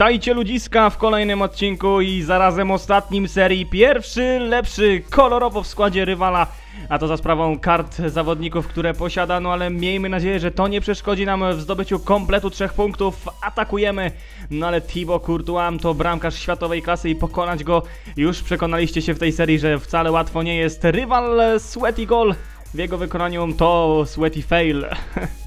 Witajcie ludziska w kolejnym odcinku i zarazem ostatnim serii. Pierwszy, lepszy, kolorowo w składzie rywala, a to za sprawą kart zawodników, które posiada, no ale miejmy nadzieję, że to nie przeszkodzi nam w zdobyciu kompletu trzech punktów. Atakujemy, no ale Thibaut Courtois to bramkarz światowej klasy i pokonać go już przekonaliście się w tej serii, że wcale łatwo nie jest. Rywal Sweaty Goal w jego wykonaniu to Sweaty Fail.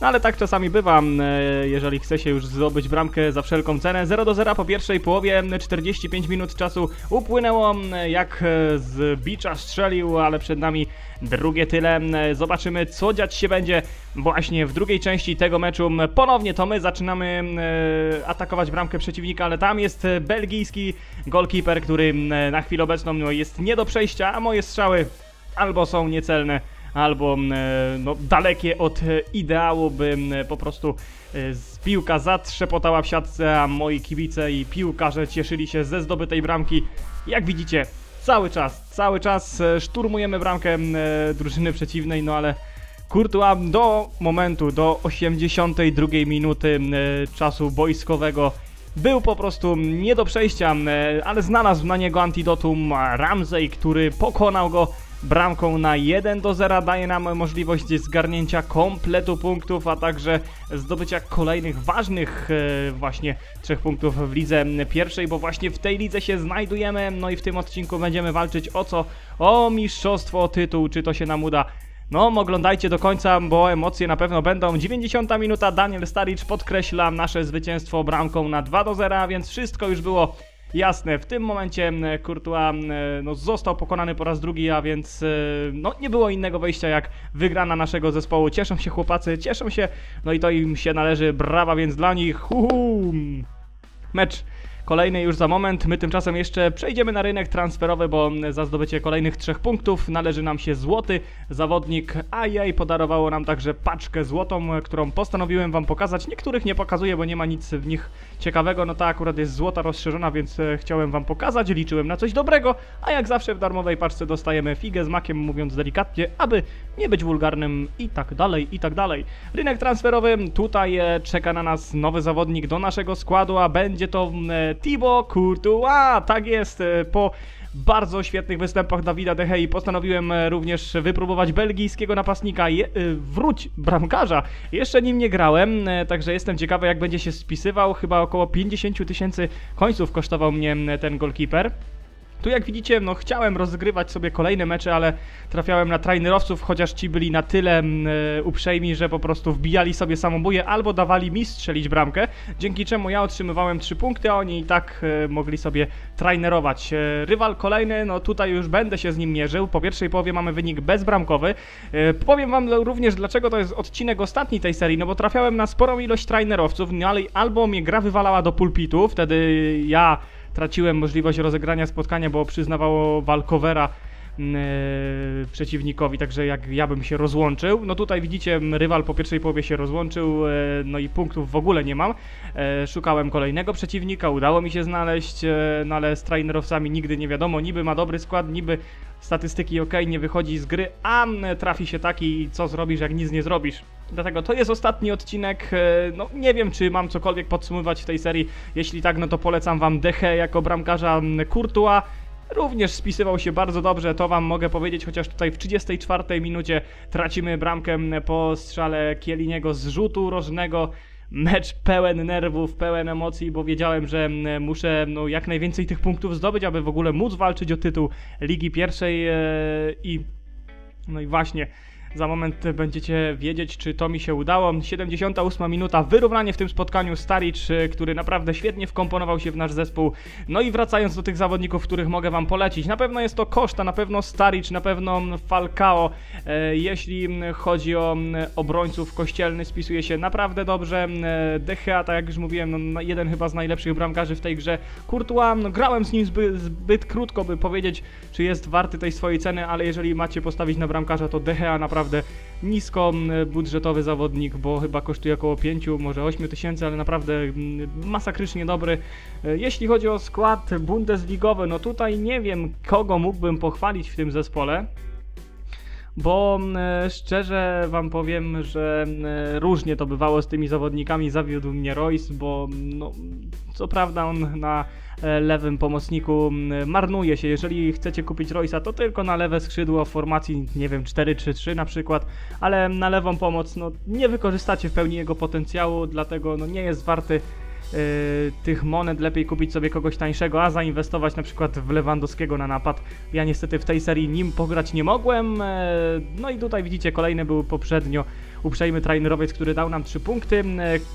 No ale tak czasami bywa, e, jeżeli chce się już zdobyć bramkę za wszelką cenę. 0 do 0 po pierwszej połowie, 45 minut czasu upłynęło, jak e, z bicza strzelił, ale przed nami drugie tyle. E, zobaczymy co dziać się będzie właśnie w drugiej części tego meczu. Ponownie to my zaczynamy atakować bramkę przeciwnika, ale tam jest belgijski golkiper, który na chwilę obecną no, jest nie do przejścia, a moje strzały albo są niecelne, albo e, no, dalekie od e, ideału, by po prostu e, piłka zatrzepotała w siatce, a moi kibice i piłkarze cieszyli się ze zdobytej bramki. Jak widzicie, cały czas, cały czas szturmujemy bramkę drużyny przeciwnej, no ale Courtois do momentu, do 82 minuty czasu boiskowego był po prostu nie do przejścia, ale znalazł na niego antidotum Ramsey, który pokonał go bramką na 1 do 0 daje nam możliwość zgarnięcia kompletu punktów, a także zdobycia kolejnych ważnych e, właśnie trzech punktów w lidze pierwszej, bo właśnie w tej lidze się znajdujemy, no i w tym odcinku będziemy walczyć o co? O mistrzostwo, o tytuł, czy to się nam uda no, oglądajcie do końca, bo emocje na pewno będą. 90 minuta, Daniel Staric podkreśla nasze zwycięstwo bramką na 2 do 0, więc wszystko już było jasne. W tym momencie Courtois no, został pokonany po raz drugi, a więc e, no, nie było innego wyjścia jak wygrana naszego zespołu. Cieszą się chłopacy, cieszą się, no i to im się należy. Brawa więc dla nich. Uhu. Mecz Kolejny już za moment. My tymczasem jeszcze przejdziemy na rynek transferowy, bo za zdobycie kolejnych trzech punktów należy nam się złoty zawodnik, a jej podarowało nam także paczkę złotą, którą postanowiłem wam pokazać. Niektórych nie pokazuję, bo nie ma nic w nich ciekawego. No ta akurat jest złota rozszerzona, więc e, chciałem wam pokazać. Liczyłem na coś dobrego, a jak zawsze w darmowej paczce dostajemy figę z makiem, mówiąc delikatnie, aby nie być wulgarnym i tak dalej, i tak dalej. Rynek transferowy, tutaj e, czeka na nas nowy zawodnik do naszego składu, a będzie to Thibaut Courtois, tak jest, e, po bardzo świetnych występach Dawida Dehei postanowiłem e, również wypróbować belgijskiego napastnika, Je, e, wróć bramkarza. Jeszcze nim nie grałem, także jestem ciekawy jak będzie się spisywał, chyba około 50 tysięcy końców kosztował mnie ten goalkeeper. Tu jak widzicie, no chciałem rozgrywać sobie kolejne mecze, ale trafiałem na trainerowców, chociaż ci byli na tyle mm, e, uprzejmi, że po prostu wbijali sobie samobuje albo dawali mi strzelić bramkę, dzięki czemu ja otrzymywałem 3 punkty, a oni i tak e, mogli sobie trainerować. E, rywal kolejny, no tutaj już będę się z nim mierzył. Po pierwszej połowie mamy wynik bezbramkowy. Powiem wam również, dlaczego to jest odcinek ostatni tej serii, no bo trafiałem na sporą ilość trainerowców, no ale albo mnie gra wywalała do pulpitu, wtedy ja traciłem możliwość rozegrania spotkania, bo przyznawało walkowera mm, e, przeciwnikowi, także jak ja bym się rozłączył. No tutaj widzicie, rywal po pierwszej połowie się rozłączył, e, no i punktów w ogóle nie mam. E, szukałem kolejnego przeciwnika, udało mi się znaleźć, no ale z trainerowcami nigdy nie wiadomo, niby ma dobry skład, niby statystyki ok, nie wychodzi z gry, a trafi się taki, co zrobisz, jak nic nie zrobisz. Dlatego to jest ostatni odcinek. E, no nie wiem, czy mam cokolwiek podsumować w tej serii. Jeśli tak, no to polecam wam Dechę jako bramkarza Courtois. Również spisywał się bardzo dobrze, to wam mogę powiedzieć, chociaż tutaj w 34 minucie tracimy bramkę po strzale Kieliniego z rzutu rożnego. Mecz pełen nerwów, pełen emocji, bo wiedziałem, że muszę no, jak najwięcej tych punktów zdobyć, aby w ogóle móc walczyć o tytuł Ligi Pierwszej e, i no i właśnie za moment będziecie wiedzieć, czy to mi się udało. 78 minuta, wyrównanie w tym spotkaniu Staric, który naprawdę świetnie wkomponował się w nasz zespół. No i wracając do tych zawodników, których mogę wam polecić. Na pewno jest to Koszta, na pewno Staric, na pewno Falcao. E, jeśli chodzi o obrońców, Kościelny spisuje się naprawdę dobrze. E, Dechea, tak jak już mówiłem, no, jeden chyba z najlepszych bramkarzy w tej grze. Courtois, no, grałem z nim zbyt, zbyt krótko, by powiedzieć, czy jest warty tej swojej ceny, ale jeżeli macie postawić na bramkarza, to Dechea naprawdę naprawdę nisko budżetowy zawodnik, bo chyba kosztuje około 5, może 8 tysięcy, ale naprawdę masakrycznie dobry. E, jeśli chodzi o skład bundesligowy, no tutaj nie wiem kogo mógłbym pochwalić w tym zespole bo szczerze wam powiem, że różnie to bywało z tymi zawodnikami. Zawiódł mnie Royce, bo no, co prawda on na e, lewym pomocniku mm, marnuje się. Jeżeli chcecie kupić Roysa, to tylko na lewe skrzydło w formacji, nie wiem, 4-3-3 na przykład, ale na lewą pomoc no, nie wykorzystacie w pełni jego potencjału, dlatego no, nie jest warty e, tych monet, lepiej kupić sobie kogoś tańszego, a zainwestować na przykład w Lewandowskiego na napad. Ja niestety w tej serii nim pograć nie mogłem. e, No i tutaj widzicie, kolejny był poprzednio uprzejmy trainerowiec, który dał nam 3 punkty. E,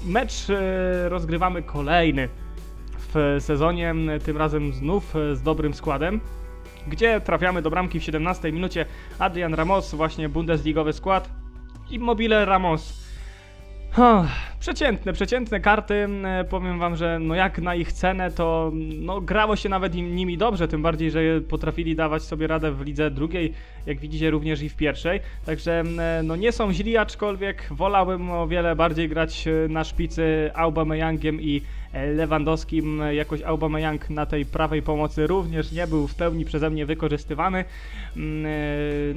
Mecz e, rozgrywamy kolejny w sezonie, tym razem znów z dobrym składem. Gdzie trafiamy do bramki w 17 minucie Adrian Ramos, właśnie bundesligowy skład. Immobile Ramos. Ha, przeciętne, przeciętne karty. E, Powiem wam, że no jak na ich cenę, to no grało się nawet im, nimi dobrze, tym bardziej, że potrafili dawać sobie radę w lidze drugiej, jak widzicie również i w pierwszej. Także e, no nie są źli, aczkolwiek wolałbym o wiele bardziej grać e, na szpicy Aubameyangiem i Lewandowskim. Jakoś Aubameyang na tej prawej pomocy również nie był w pełni przeze mnie wykorzystywany. Mm,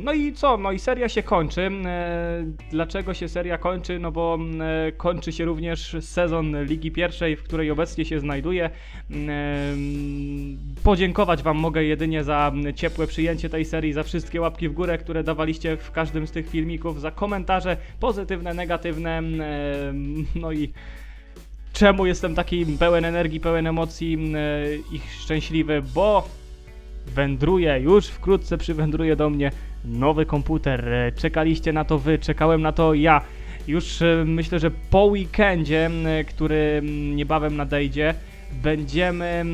No i co? No i seria się kończy. E, Dlaczego się seria kończy? No bo mm, e, się również sezon Ligi Pierwszej, w której obecnie się znajduję. Mm, Podziękować Wam mogę jedynie za ciepłe przyjęcie tej serii, za wszystkie łapki w górę, które dawaliście w każdym z tych filmików, za komentarze pozytywne, negatywne. mm, No i czemu jestem taki pełen energii, pełen emocji mm, e, i szczęśliwy, bo wędruje, już wkrótce przywędruje do mnie nowy komputer. E, Czekaliście na to wy, czekałem na to ja. Już e, myślę, że po weekendzie, który niebawem nadejdzie, będziemy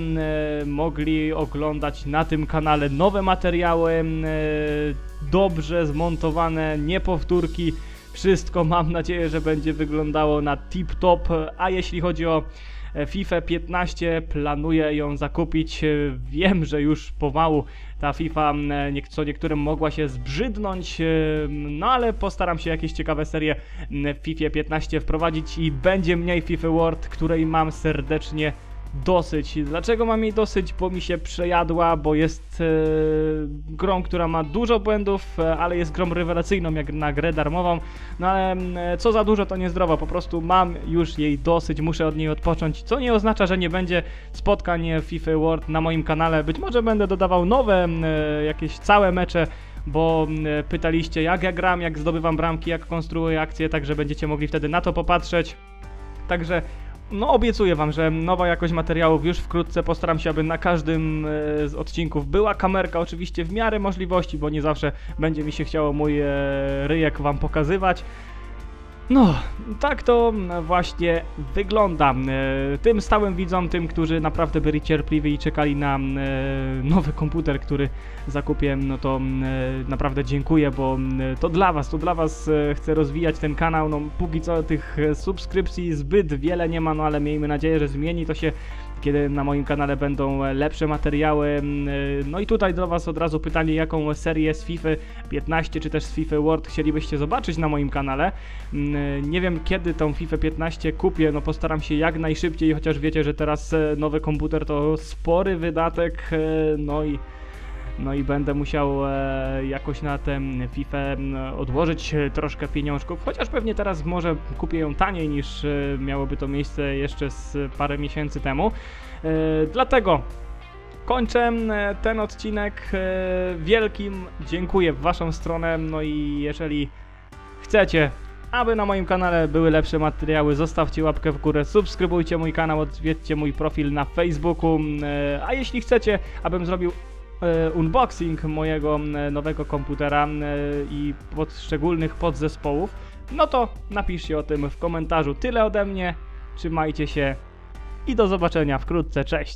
e, mogli oglądać na tym kanale nowe materiały, e, dobrze zmontowane, nie powtórki. Wszystko mam nadzieję, że będzie wyglądało na tip-top. A jeśli chodzi o FIFA 15, planuję ją zakupić. E, Wiem, że już pomału ta FIFA e, co niektórym mogła się zbrzydnąć, e, no ale postaram się jakieś ciekawe serie w FIFA 15 wprowadzić i będzie mniej FIFA World, której mam serdecznie dosyć. Dlaczego mam jej dosyć? Bo mi się przejadła, bo jest e, grą, która ma dużo błędów, e, ale jest grą rewelacyjną jak na grę darmową. No ale e, co za dużo to niezdrowo, po prostu mam już jej dosyć, muszę od niej odpocząć, co nie oznacza, że nie będzie spotkań FIFA World na moim kanale. Być może będę dodawał nowe, e, jakieś całe mecze, bo e, pytaliście jak ja gram, jak zdobywam bramki, jak konstruuję akcje, także będziecie mogli wtedy na to popatrzeć. Także no obiecuję wam, że nowa jakość materiałów już wkrótce postaram się, aby na każdym e, z odcinków była kamerka, oczywiście w miarę możliwości, bo nie zawsze będzie mi się chciało mój e, ryjek wam pokazywać. No, tak to właśnie wygląda. E, Tym stałym widzom, tym, którzy naprawdę byli cierpliwi i czekali na e, nowy komputer, który zakupię, no to e, naprawdę dziękuję, bo to dla was, to dla was chcę rozwijać ten kanał. No, póki co tych subskrypcji zbyt wiele nie ma, no ale miejmy nadzieję, że zmieni to się kiedy na moim kanale będą e, lepsze materiały. Mm, e, No i tutaj do Was od razu pytanie, jaką serię z FIFA 15 czy też z FIFA World chcielibyście zobaczyć na moim kanale. Mm, e, Nie wiem kiedy tą FIFA 15 kupię, no postaram się jak najszybciej, chociaż wiecie, że teraz nowy komputer to spory wydatek, no i no i będę musiał e, jakoś na tę FIFA odłożyć e, troszkę pieniążków, chociaż pewnie teraz może kupię ją taniej niż e, miałoby to miejsce jeszcze z parę miesięcy temu. Dlatego kończę ten odcinek wielkim dziękuję w waszą stronę, no i jeżeli chcecie aby na moim kanale były lepsze materiały, zostawcie łapkę w górę, subskrybujcie mój kanał, odwiedźcie mój profil na Facebooku, a jeśli chcecie, abym zrobił unboxing mojego nowego komputera i poszczególnych podzespołów, no to napiszcie o tym w komentarzu. Tyle ode mnie, trzymajcie się i do zobaczenia wkrótce, cześć!